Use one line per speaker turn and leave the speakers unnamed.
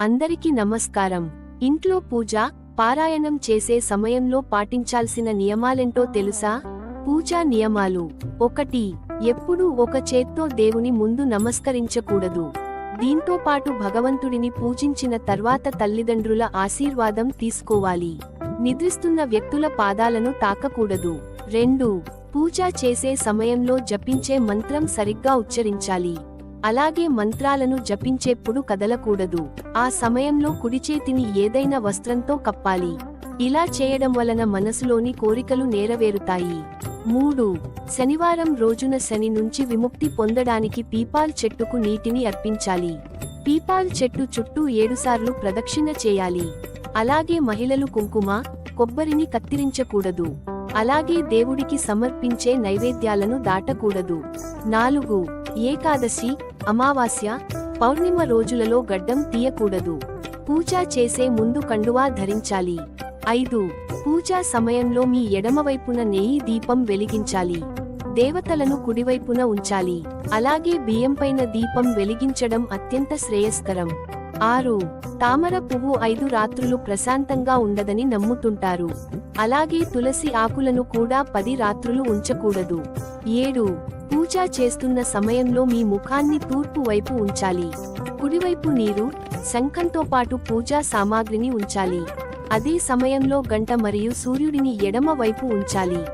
అందరికీ నమస్కారం. ఇంట్లో పూజ పారాయణం చేసే సమయంలో పాటించాల్సిన నియమాలెంటో తెలుసా? పూజా నియమాలు. ఒకటి ఎప్పుడూ ఒక చేత్తో దేవుని ముందు నమస్కరించకూడదు. దీంతో పాటు భగవంతుడిని పూజించిన తర్వాత తల్లిదండ్రుల ఆశీర్వాదం తీసుకోవాలి. నిద్రిస్తున్న వ్యక్తుల పాదాలను తాకకూడదు. రెండు పూజ చేసే సమయంలో జపించే మంత్రం సరిగ్గా ఉచ్చరించాలి. అలాగే మంత్రాలను జపించేప్పుడు కదలకూడదు. ఆ సమయంలో కుడిచేతిని ఏదైనా వస్త్రంతో కప్పాలి. ఇలా చేయడం వలన మనసులోని కోరికలు నెరవేరుతాయి. మూడు. శనివారం రోజున శని నుంచి విముక్తి పొందడానికి పీపాల్ చెట్టుకు నీటిని అర్పించాలి. పీపాల్ చెట్టు చుట్టూ ఏడుసార్లు ప్రదక్షిణ చేయాలి. అలాగే మహిళలు కుంకుమ కొబ్బరిని కత్తిరించకూడదు. అలాగే దేవుడికి సమర్పించే నైవేద్యాలను దాటకూడదు. నాలుగు. ఏకాదశి అమావాస్య పౌర్ణిమ రోజులలో గడ్డం తీయకూడదు. పూజ చేసే ముందు కండువా ధరించాలి. ఐదు. పూజా సమయంలో మీ ఎడమవైపున నెయ్యి దీపం వెలిగించాలి. దేవతలను కుడివైపున ఉంచాలి. అలాగే బియ్యంపైన దీపం వెలిగించడం అత్యంత శ్రేయస్కరం. ఆరు తామర పువ్వు ఐదు రాత్రులు ప్రశాంతంగా ఉండదని నమ్ముతుంటారు. అలాగే తులసి ఆకులను కూడా పది రాత్రులు ఉంచకూడదు. ఏడు పూజ చేస్తున్న సమయంలో మీ ముఖాన్ని తూర్పు వైపు ఉంచాలి. కుడివైపు నీరు శంఖంతో పాటు పూజా సామాగ్రిని ఉంచాలి. అదే సమయంలో గంట మరియు సూర్యుడిని ఎడమ వైపు ఉంచాలి.